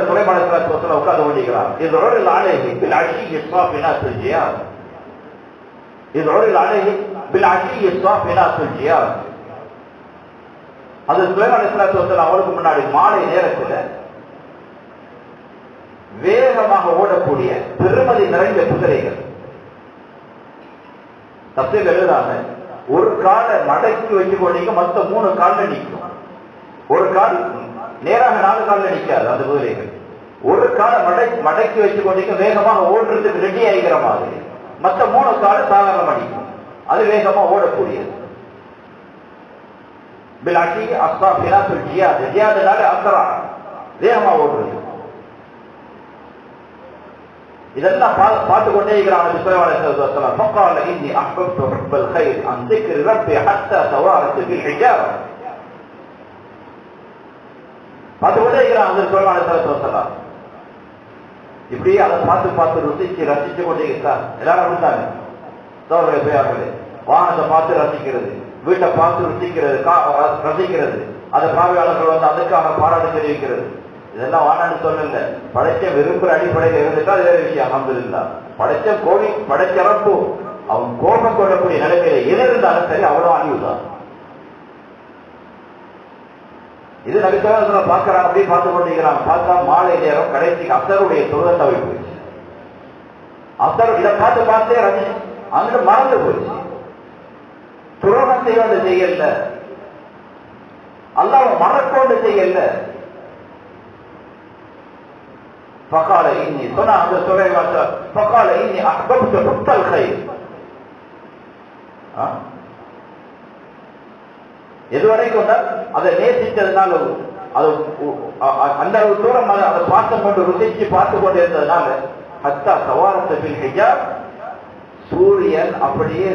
அதற்கு சுலைமான வசலம் உட்கார்ந்து கொண்டிருக்கிறார். இதோட ஒரு ஆலைகி பில் அஷி இஸ்வாஃபினா துல்ஜியார் இது ஆலைகி பில் அஷி இஸ்வாஃபினா துல்ஜியார் அது சுலைமான வசலம் அவளுக்கு முன்னாடி மாலை நேரத்தில் வேகமாக ஓடக்கூடிய பெருமதி நிறைந்த குதிரைகள். தப்பில் எழுதாம ஒரு காலை மடக்கி வச்சு கொண்டீங்க மொத்த மூணு கால நிற்கும். ஒரு கால் நேராக நாலு காலில் நிற்காது அந்த குதிரைகள். ஒரு காலை மடை மடக்கி வச்சு கொண்டீங்க வேகமாக ஓடுறதுக்கு ரெடி ஆகிக்கிற மாதிரி. மற்ற மூணு காலை சாதாரணம் அடிக்கும் அது வேகமா ஓடக்கூடியது. பிலாட்டி அஸ்தா பிலாத்து ஜியாது. ஜியாதுனால அசரா வேகமா ஓடுறது. இதெல்லாம் பார்த்து கொண்டே இருக்கிறான் இப்படியே அதை பார்த்து பார்த்து ருசிச்சு ரசிச்சு கொண்டே இருந்தார் எல்லாரும் அப்படித்தாங்க தோழர்களே பேரர்களே வானத்தை பார்த்து ரசிக்கிறது வீட்டை பார்த்து ருசிக்கிறது ரசிக்கிறது. அதை பார்வையாளர்கள் வந்து அதுக்காக பாராட்டு தெரிவிக்கிறது. இதெல்லாம் வானான்னு சொல்லல. படைச்ச விரும்புற அடிப்படையில் இருந்துட்டா அது வேற விஷயம் அமர்ந்து இல்லா படைச்ச கோவி படைச்ச அவன் கோபம் கொள்ளக்கூடிய நிலைமையில எது இருந்தாலும் சரி அவ்வளவு அணிவுதான் இது நபிசாசனை பார்க்கிறாங்க அப்படி பார்த்து கொண்டிருக்கிறாங்க பார்த்தா மாலை நேரம் கடைசிக்கு அசருடைய தொழுகத்தை வைப்பு அசர் இதை பார்த்து பார்த்தே ரவி அங்கிட்டு மறந்து போச்சு துரோகம் செய்ய அந்த செய்யல அல்லாவ மறக்கொண்டு செய்யல. பக்கால இன்னி சொன்ன அந்த சுரை பக்கால இன்னி அக்பப்த புத்தல் கை எது வரைக்கும் அதை நேசித்ததுனால அது அந்த ஒரு தூரம் அதை பார்த்து கொண்டு ருசிச்சு பார்த்து கொண்டு இருந்ததுனால ஹத்தா சவாரத்தில் ஹிஜா சூரியன் அப்படியே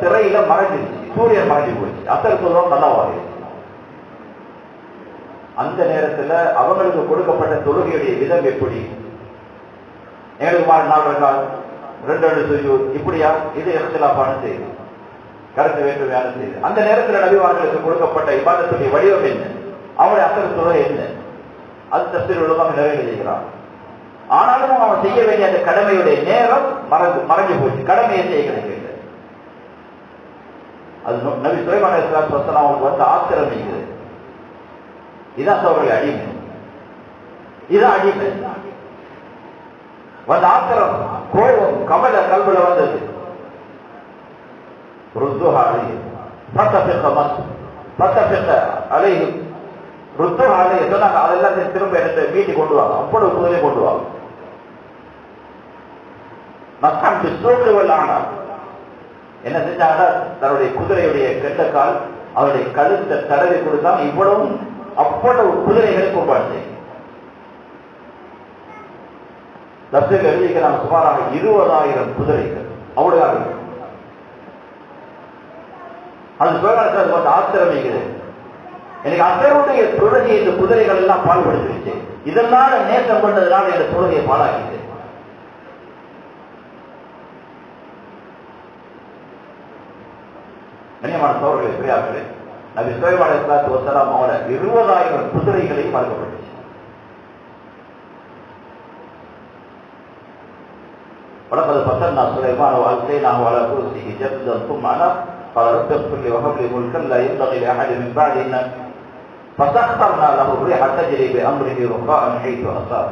திரையில மறைஞ்சிருச்சு. சூரியன் மறைஞ்சு போயிடுச்சு. அத்தர் சொல்லுவோம் நல்லாவாரு அந்த நேரத்துல அவங்களுக்கு கொடுக்கப்பட்ட தொழுகையுடைய விதம் எப்படி? எங்களுக்கு நாள் ரெண்டு ரெண்டு இப்படியா? இது இடத்துல எச்சலாப்பான செய்யும் கருத்து வேலை செய்தி அந்த நேரத்தில் நபிவார்களுக்கு கொடுக்கப்பட்ட இபாதத்துடைய வடிவம் என்ன? அவனுடைய அசல் துறை என்ன? அது தஸ்தில் உள்ளதாக நிறைவு ஆனாலும் அவன் செய்ய வேண்டிய அந்த கடமையுடைய நேரம் மறந்து மறைஞ்சு போச்சு. கடமையை செய்ய கிடைக்கல அது நபி சுலைமான அவனுக்கு வந்து ஆக்கிரமிக்கிறது இதான் சோழர்கள் அடிமை. இதான் அடிமை. வந்த ஆத்திரம் கோபம் கமல கல்வில வந்தது. ردوها عليهم. فتفق مصر. فتفق عليهم. ருத்துஹா அலைஹி சொன்னாங்க அதெல்லாம் திரும்ப எடுத்து வீட்டுக்கு கொண்டு வாங்க அவ்வளவு குதிரை கொண்டு வாங்க மக்கான் சூழ்நிலை வல்லானா என்ன செஞ்சாங்கன்னா தன்னுடைய குதிரையுடைய கெட்ட கால் அவருடைய கழுத்தை தடவி கொடுத்தாங்க இவ்வளவும் அவ்வளவு குதிரைகளை கொண்டாடு செய்யும் எழுதிக்கிறாங்க சுமாராக இருபதாயிரம் குதிரைகள் அவ்வளவு அது சுயநலத்தில் பார்த்து ஆத்திரமிக்குது எனக்கு அசருடைய தொழுகை இந்த குதிரைகள் எல்லாம் பால்படுத்திடுச்சு இதெல்லாம் நேசம் பண்ணதுனால இந்த தொழுகையை பாலாக்கிது கண்ணியமான சோழர்களை பிரியார்களே அது சுயவாளர் வசலாம் அவன இருபதாயிரம் குதிரைகளையும் மறுக்கப்பட்டுச்சு வளர்ப்பது பசன் நான் சுலைமான வாழ்க்கை நான் வளர்ப்பு ஜப்தம் ஆனால் قال رب اغفر لي وهب لي ملكا لا ينبغي لاحد من بعدي ان فسخرنا له الريح تجري بامره رخاء حيث اصاب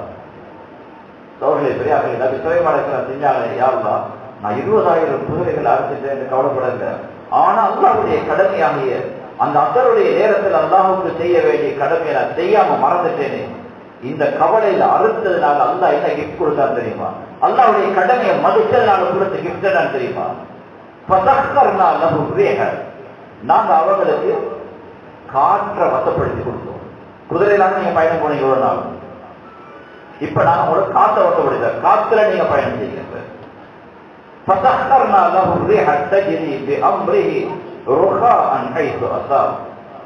சோழர்களே பெரியார்களே நபி சுலைமான் அலைஹிஸ்ஸலாம் செஞ்சாங்க யா அல்லாஹ் நான் இருபதாயிரம் குதிரைகள் அறுத்துட்டேன் கவலைப்படல ஆனா அல்லாஹ்வுடைய கடமையாகிய அந்த அசருடைய நேரத்தில் அல்லாஹுக்கு செய்ய வேண்டிய கடமையை நான் செய்யாம மறந்துட்டேனே இந்த கவலையில அறுத்ததுனால அல்லாஹ் என்ன கிஃப்ட் கொடுத்தான்னு தெரியுமா அல்லாஹ்வுடைய கடமையை மதிச்சதுனால கொடுத்த கிஃப்ட் என்னன்னு தெரியுமா பதக்கர்னா லஹு ரீஹ நாங்க அவர்களுக்கு காற்றை வசப்படுத்தி கொடுத்தோம். குதிரையிலான நீங்க பயணம் போனீங்க இவ்வளவு நாள். இப்ப நான் உங்களுக்கு காற்றை வசப்படுத்த காத்துல நீங்க பயணம் செய்யுங்க.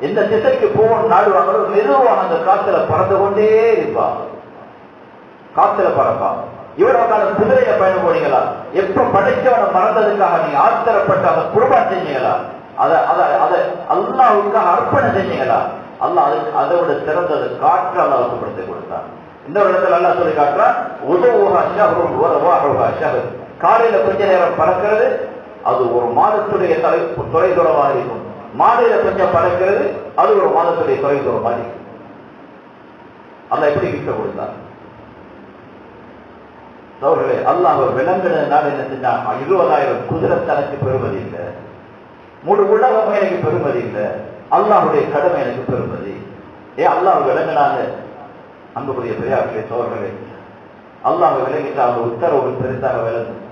எந்த திசைக்கு போவோம் நாடுவாங்களோ மெதுவான அந்த காத்துல பறந்து கொண்டே இருப்பாங்க. காத்துல பறப்பா. இவ்வளவு காலம் குதிரைய பயணம் போனீங்களா எப்ப படைச்சவனை மறந்ததுக்காக நீங்க ஆத்திரப்பட்டு அதை குடும்பம் செஞ்சீங்களா? அதை அதை அதை அல்லாவுக்காக அர்ப்பணம் செஞ்சீங்களா? அல்ல அது அதோட சிறந்தது காற்று அல்லாஹ் வசப்படுத்தி கொடுத்தான். இன்னொரு இடத்துல எல்லாம் சொல்லி காட்டுறான் உதவுஹா ஷஹரும் வரவாஹுஹா ஷஹர். காலையில கொஞ்ச நேரம் பறக்கிறது அது ஒரு மாதத்துடைய தலை தொலை தூரமாக இருக்கும். மாலையில கொஞ்சம் பறக்கிறது அது ஒரு மாதத்துடைய தொலை தூரமாக இருக்கும். அல்ல எப்படி கிட்ட கொடுத்தார் சோழர்களே அல்லாஹ் விளங்குனதுனால என்ன செஞ்சான்? இருபதாயிரம் குதிரை தனக்கு பெறுமதி இல்லை. முழு உலகமே எனக்கு பெறுமதி இல்லை. அல்லாஹுடைய கடமை எனக்கு பெறுமதி. ஏன் அல்லாஹ் விளங்கினாங்க. அன்புக்குரிய பெரியார்களே சோழர்களே அல்லாஹ் விளங்கிட்டு அவங்க உத்தரவு பெருசாக விளங்கும்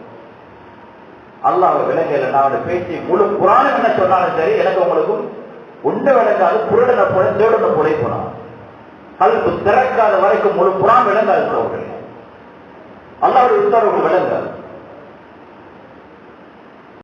அல்லாஹ் விளங்கல நான் பேசி முழு புராணம் என்ன சொன்னாலும் சரி எனக்கு உங்களுக்கும் உண்டு விளங்காது புரடனை போல தேடனை போல போனான். கல்பு திறக்காத வரைக்கும் முழு புறான் விளங்காது சோழர்களே. அல்லாவுடைய உத்தரவுகள் விளங்க